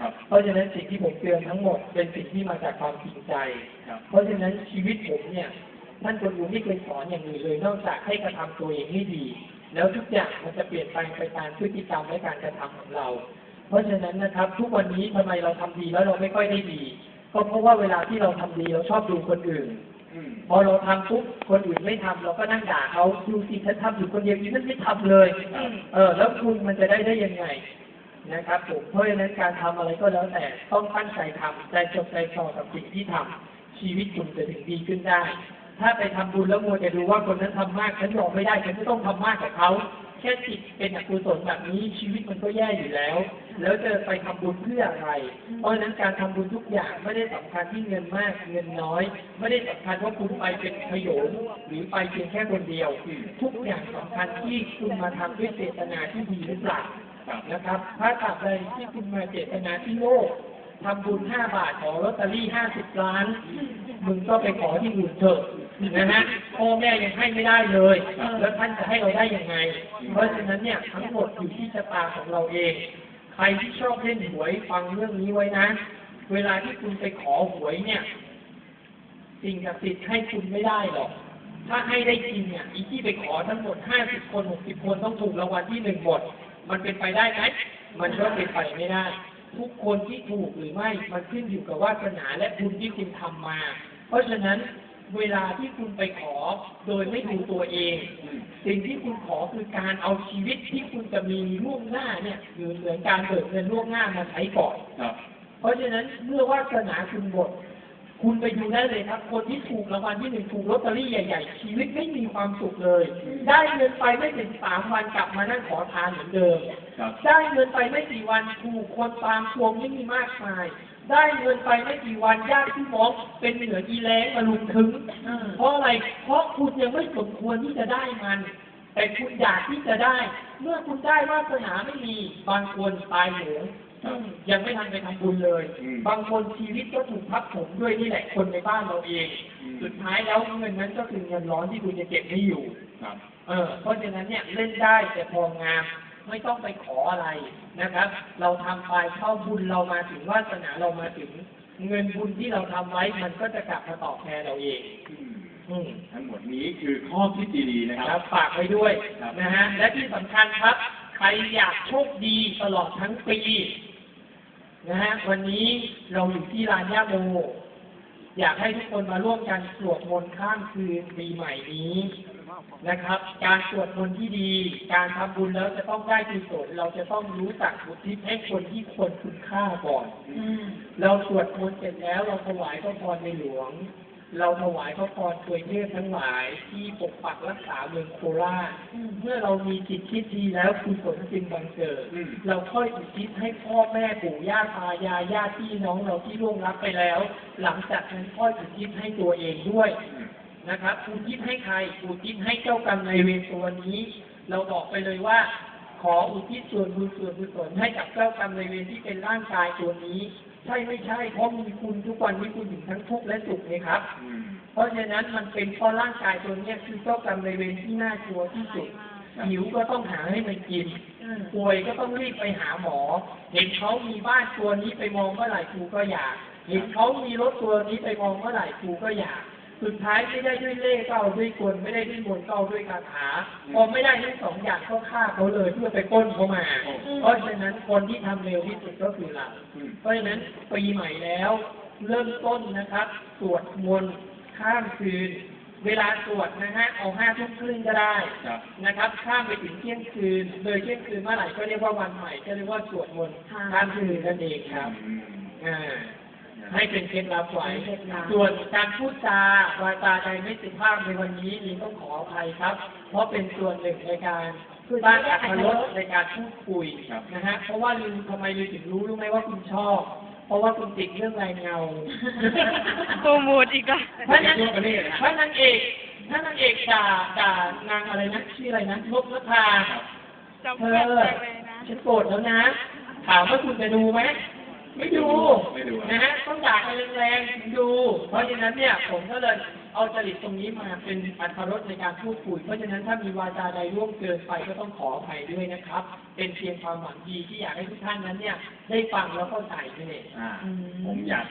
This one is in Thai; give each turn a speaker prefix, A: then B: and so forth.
A: ครับ
B: เพราะฉะนั้นสิ่งที่ผมเตือนทั้งหมดเป็นสิ่งที่มาจากความจริงใจ
A: ครับ
B: เพราะฉะนั้นชีวิตผมเนี่ยท่านคนอื่นไม่เคยสอนอย่างอื่นเลย นอกจากให้กระทำตัวเองให้ดี แล้วทุกอย่างมันจะเปลี่ยนแปลงไปตามพฤติกรรมและการกระทำของเรา เพราะฉะนั้นนะครับ ทุกวันนี้ทำไมเราทำดีแล้วเราไม่ค่อยได้ดี ก็เพราะว่าเวลาที่เราทำดีเราชอบดูคนอื่น
A: อืม
B: พอเราทำปุ๊บคนอื่นไม่ทำเราก็นั่งด่าเขาดูสิฉันทำอยู่คนเดียวอีนั่นไม่ทำเลย
A: ครับ
B: เออ แล้วคุณมันจะได้ได้ยังไง นะครับผมเพราะฉะนั้นการทำอะไรก็แล้วแต่ต้องตั้งใจทำใจจดใจจ่อกับสิ่งที่ทำชีวิตคุณจะถึงดีขึ้นได้ ถ้าไปทำบุญแล้วมัวแต่ดูว่าคนนั้นทำมากฉันยอมไม่ได้ฉันไม่ต้องทำมากกับเขาแค่จิตเป็นอกุศลแบบนี้ชีวิตมันก็แย่อยู่แล้ว แล้วจะไปทำบุญเพื่ออะไร เพราะฉะนั้นการทำบุญทุกอย่างไม่ได้สำคัญที่เงินมากเงินน้อย ไม่ได้สำคัญว่าคุณไปเป็นพโยชน์หรือไปเพียงแค่คนเดียว ทุกอย่างสำคัญที่คุณมาทำด้วยเจตนาที่ดีหรือเปล่า
A: ครับ
B: นะครับ ถ้าตราบใดที่คุณมาเจตนาที่โลกทำบุญห้าบาทขอลอตเตอรี่ห้าสิบล้าน มึงก็ไปขอที่อื่นเถอะนะฮะพ่อแม่ยังให้ไม่ได้เลย แล้วท่านจะให้เราได้ยังไง เพราะฉะนั้นเนี่ยทั้งหมดอยู่ที่ชะตาของเราเอง ใครที่ชอบเล่นหวยฟังเรื่องนี้ไว้นะ เวลาที่คุณไปขอหวยเนี่ยสิ่งศักดิ์สิทธิ์ให้คุณไม่ได้หรอก ถ้าให้ได้จริงเนี่ยอีที่ไปขอทั้งหมดห้าสิบคนหกสิบคนต้องถูกรางวัลที่หนึ่งหมด มันเป็นไปได้ไหมมันก็เป็นไปไม่ได้ ทุกคนที่ถูกหรือไม่ มันขึ้นอยู่กับวาสนาและบุญที่คุณทำมา เพราะฉะนั้นเวลาที่คุณไปขอโดยไม่ดูตัวเอง สิ่งที่คุณขอคือการเอาชีวิตที่คุณจะมีล่วงหน้าเนี่ยหรือเหมือนการเบิกเงินล่วงหน้ามาใช้ก่อน
A: ครับ
B: เพราะฉะนั้นเมื่อวาสนาคุณหมด คุณไปดูได้เลยครับ คนที่ถูกรางวัลที่หนึ่งถูกลอตเตอรี่ใหญ่ๆ ชีวิตไม่มีความสุขเลย ได้เงินไปไม่ถึงสามวันกลับมานั่งขอทานเหมือนเดิม
A: ครับ
B: ได้เงินไปไม่กี่วันถูกคนตามทวงไม่มีมากมาย ได้เงินไปไม่กี่วันญาติพี่น้องเป็นเหนืออีแรงมาลุมถึง เพราะอะไร เพราะคุณยังไม่สมควรที่จะได้มัน แต่คุณอยากที่จะได้ เมื่อคุณได้วาสนาไม่มีบางคนตายเหลวซึ่ง ยังไม่ทันไปทำบุญเลย
A: อืม
B: บางคนชีวิตก็ถูกทับถมด้วยนี่แหละคนในบ้านเราเอง
A: อืม
B: สุดท้ายแล้วเงินนั้นก็คือเงินร้อนที่คุณจะเก็บไม่อยู่
A: ครับ
B: เออเพราะฉะนั้นเนี่ยเล่นได้แต่พองามไม่ต้องไปขออะไรนะครับ เราทำไปเข้าบุญเรามาถึงวาสนาเรามาถึง เงินบุญที่เราทำไว้มันก็จะกลับมาตอบแทนเราเอง
A: อืม
B: อืม
A: ทั้งหมดนี้คือข้อคิดดีๆนะค
B: ค
A: รั
B: รั
A: บบ
B: ฝากไว้ด้วย
A: ครับ
B: นะฮะและที่สำคัญครับใครอยากโชคดีตลอดทั้งปี นะฮะวันนี้เราอยู่ที่ลานย่าโมอยากให้ทุกคนมาร่วมกันสวดมนต์ข้ามคืนปีใหม่นี้นะครับ การสวดมนต์ที่ดี การทำบุญแล้วจะต้องได้กุศลเราจะต้องรู้จักบุทิศให้คนที่ควรคุณค่าก่อนเราสวดมนต์เสร็จแล้วเราถวายพระพรในหลวง เราถวายพระพรถวยเทพทั้งหลายที่ปกปักรักษาเมืองโคราช เมื่อเรามีจิตคิดดีแล้วกุศลจึงบังเกิด
A: อืม
B: เราค่อยอุทิศให้พ่อแม่ปู่ย่าตายายญาติพี่น้องเราที่ล่วงลับไปแล้ว หลังจากนั้นค่อยอุทิศให้ตัวเองด้วย
A: อืม
B: นะครับอุทิศให้ใครอุทิศให้เจ้ากรรมนายเวรตัวนี้ เราบอกไปเลยว่า ขออุทิศส่วนบุญส่วนกุศลให้กับเจ้ากรรมนายเวรที่เป็นร่างกายตัวนี้ ใช่ไม่ใช่เพราะมีคุณทุกวันนี้คุณถึงทั้งทุกข์และสุขเลยครับ
A: อืม
B: เพราะฉะนั้นมันเป็นเพราะร่างกายตัวเนี้ยคือเจ้ากรรมนายเวรที่น่ากลัวที่สุดหิวก็ต้องหาให้มันกิน ป่วยก็ต้องรีบไปหาหมอ เห็นเขามีบ้านตัวนี้ไปมองเมื่อไหร่ครูก็อยาก เห็นเขามีรถตัวนี้ไปมองเมื่อไหร่ครูก็อยาก สุดท้ายไม่ได้ด้วยเล่ห์ก็เอาด้วยกลไม่ได้ด้วยมนต์ก็เอาด้วยคาถาพอไม่ได้ทั้งสองอย่างก็ฆ่าเขาเลยเพื่อไปปล้นเขามา เพราะฉะนั้นคนที่ทำเร็วที่สุดก็คือเรา
A: อืม
B: เพราะฉะนั้นปีใหม่แล้ว เริ่มต้นนะครับสวดมนต์ข้ามคืน เวลาสวดนะฮะเอาห้าทุ่มครึ่งก็ได้
A: ครับ
B: นะครับ ข้ามไปถึงเที่ยงคืนเลยเที่ยงคืนเมื่อไหร่ก็เรียกว่าวันใหม่ก็เรียกว่าสวดมนต์ข้ามคืนนั่นเองครับ
A: อืม
B: อ่า ให้เป็นเคล็ดลับไว้
C: เคล็ดลับ
B: ส่วนการพูดจาวาจาใดไม่สุภาพในวันนี้นี่ต้องขออภัยครับ เพราะเป็นส่วนหนึ่งในการสร้างอัตรสในการพูดคุย
A: ครับ
B: นะฮะเพราะว่าลืมทำไมลืมถึงรู้รู้ไหมว่าคุณชอบ เพราะว่าคุณติดเรื่องลายเงา
C: โปรโมทอีกอะ
B: ถ้านางถ้านางเอกถ้านางเอกด่าด่านางอะไรนะชื่ออะไรนะนกนภา
C: จำ
B: เธ
C: แม่น
B: อ
C: เลยนะ
B: ฉันโกรธแล้วนะ ถามว่าคุณจะดูไหม ไม่ดู
A: ไม่ดู
B: นะฮะต้องด่ากันแรงๆถึงดู เพราะฉะนั้นเนี่ยผมก็เลยเอาจริตตรงนี้มาเป็นอัตรสในการพูดคุย เพราะฉะนั้นถ้ามีวาจาใดร่วงเกินไปก็ต้องขออภัยด้วยนะครับ เป็นเพียงความหวังดีที่อยากให้ทุกท่านนั้นเนี่ยได้ฟังแล้วเข้าใจด้วย
A: อ่า ผมอยาก